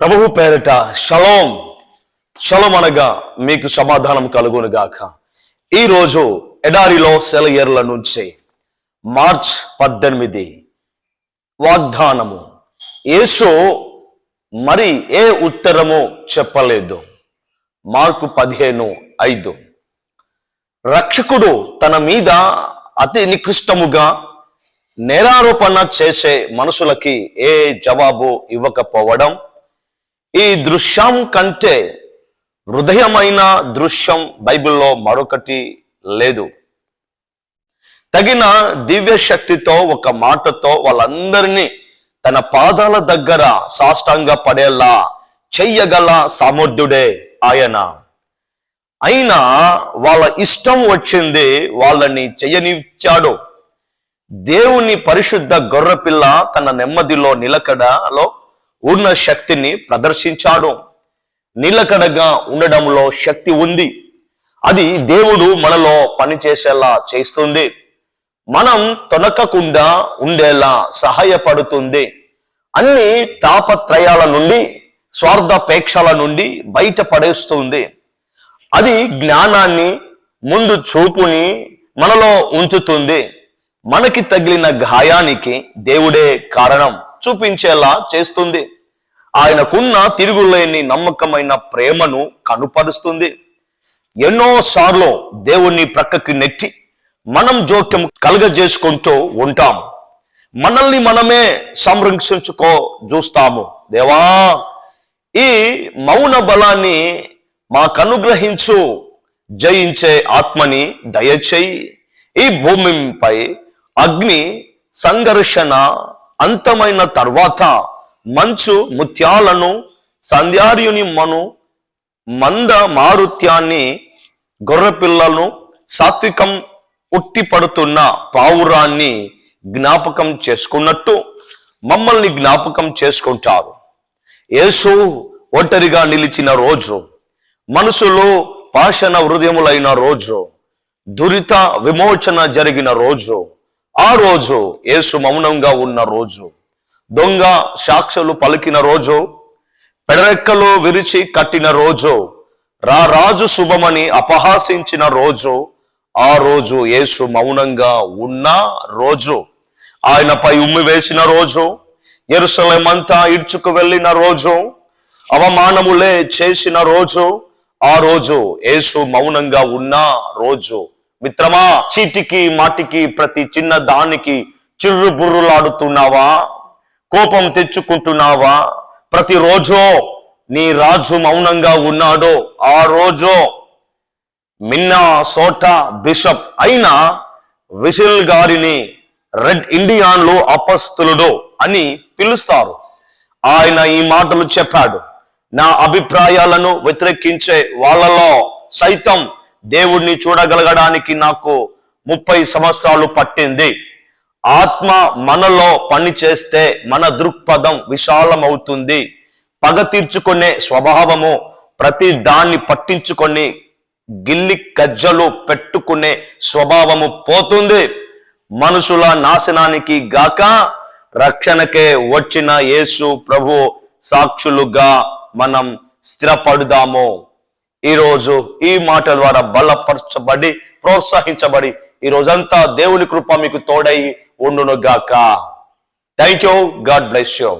ప్రభువు పేరిట shalom shalom అనగా మీకు సమాధానం కలుగును గాక. ఈరోజు ఎడారిలో సెలయర్ల నుంచి మార్చ్ పద్దెనిమిది వాగ్దానము. యేసు మరి ఏ ఉత్తరము చెప్పలేదు. మార్కు పదిహేను ఐదు. రక్షకుడు తన మీద అతి నికృష్టముగా నేరారోపణ చేసే మనుషులకి ఏ జవాబు ఇవ్వకపోవడం ఈ దృశ్యం కంటే హృదయమైన దృశ్యం బైబిల్లో మరొకటి లేదు. తగిన దివ్య శక్తితో ఒక మాటతో వాళ్ళందరినీ తన పాదాల దగ్గర సాష్టాంగ పడేలా చెయ్యగల సామర్థ్యుడే ఆయన. అయినా వాళ్ళ ఇష్టం వచ్చింది వాళ్ళని చెయ్యనిచ్చాడు దేవుని పరిశుద్ధ గొర్రపిల్ల తన నెమ్మదిలో నిలకడలో ఉన్న శక్తిని ప్రదర్శించాడు. నిలకడగా ఉండడంలో శక్తి ఉంది. అది దేవుడు మనలో పనిచేసేలా చేస్తుంది. మనం తొనకకుండా ఉండేలా సహాయపడుతుంది. అన్ని తాపత్రయాల నుండి స్వార్థపేక్షల నుండి బయటపడేస్తుంది. అది జ్ఞానాన్ని ముందు చూపుని మనలో ఉంచుతుంది. మనకి తగిలిన గాయానికి దేవుడే కారణం. చూపించేలా చేస్తుంది. ఆయనకున్న తిరుగులేని నమ్మకమైన ప్రేమను కనుపరుస్తుంది. ఎన్నోసార్లు దేవుణ్ణి ప్రక్కకి నెట్టి మనం జోక్యం కలుగజేసుకుంటూ ఉంటాం. మనల్ని మనమే సంరక్షించుకో చూస్తాము. దేవా ఈ మౌన బలాన్ని మాకు అనుగ్రహించు. జయించే ఆత్మని దయచేయి. ఈ భూమిపై అగ్ని సంఘర్షణ అంతమైన తర్వాత మంచు ముత్యాలను సంధ్యార్యుని మను మంద మారుత్యాన్ని గొర్రెపిల్లలను సాత్వికం ఉట్టిపడుతున్న పావురాన్ని జ్ఞాపకం చేసుకున్నట్టు మమ్మల్ని జ్ఞాపకం చేసుకుంటారు. యేసు ఒంటరిగా నిలిచిన రోజు మనసులో పాషణ హృదయములైన రోజు దురిత విమోచన జరిగిన రోజు ఆ రోజు యేసు మౌనంగా ఉన్న రోజు. దొంగ సాక్షులు పలికిన రోజు పెడరెక్కలు విరిచి కట్టిన రోజు రా రాజు శుభమని అపహాసించిన రోజు ఆ రోజు యేసు మౌనంగా ఉన్న రోజు ఆయనపై ఉమ్మి వేసిన రోజు ఎరుసలేమంతా ఇడ్చుకు వెళ్ళిన రోజు అవమానములే చేసిన రోజు ఆ రోజు యేసు మౌనంగా ఉన్న రోజు. మిత్రమా చీటికి మాటికి ప్రతి చిన్న దానికి చిర్రు బుర్రులాడుతున్నావా కోపం తెచ్చుకుంటున్నావా? ప్రతిరోజో నీ రాజు మౌనంగా ఉన్నాడో. ఆ రోజు మిన్నా సోటా బిషప్ అయిన విసిల్ గారిని రెడ్ ఇండియాన్లు అపస్తులుడు అని పిలుస్తారు. ఆయన ఈ మాటలు చెప్పాడు. నా అభిప్రాయాలను వ్యతిరేకించే వాళ్ళలో సైతం దేవుణ్ణి చూడగలగడానికి నాకు ముప్పై సంవత్సరాలు పట్టింది. ఆత్మ మనలో పని చేస్తే మన దృక్పథం విశాలమవుతుంది. పగ తీర్చుకునే స్వభావము ప్రతి దాన్ని పట్టించుకొని గిల్లి కజ్జలు పెట్టుకునే స్వభావము పోతుంది. మనుషుల నాశనానికి గాక రక్షణకే వచ్చిన యేసు ప్రభు సాక్షులుగా మనం స్థిరపడుదాము. ఈరోజు ఈ మాట ద్వారా బలపరచబడి ప్రోత్సహించబడి ఈ రోజంతా దేవుని కృప మీకు తోడై ఉండును గాక. Thank you God bless you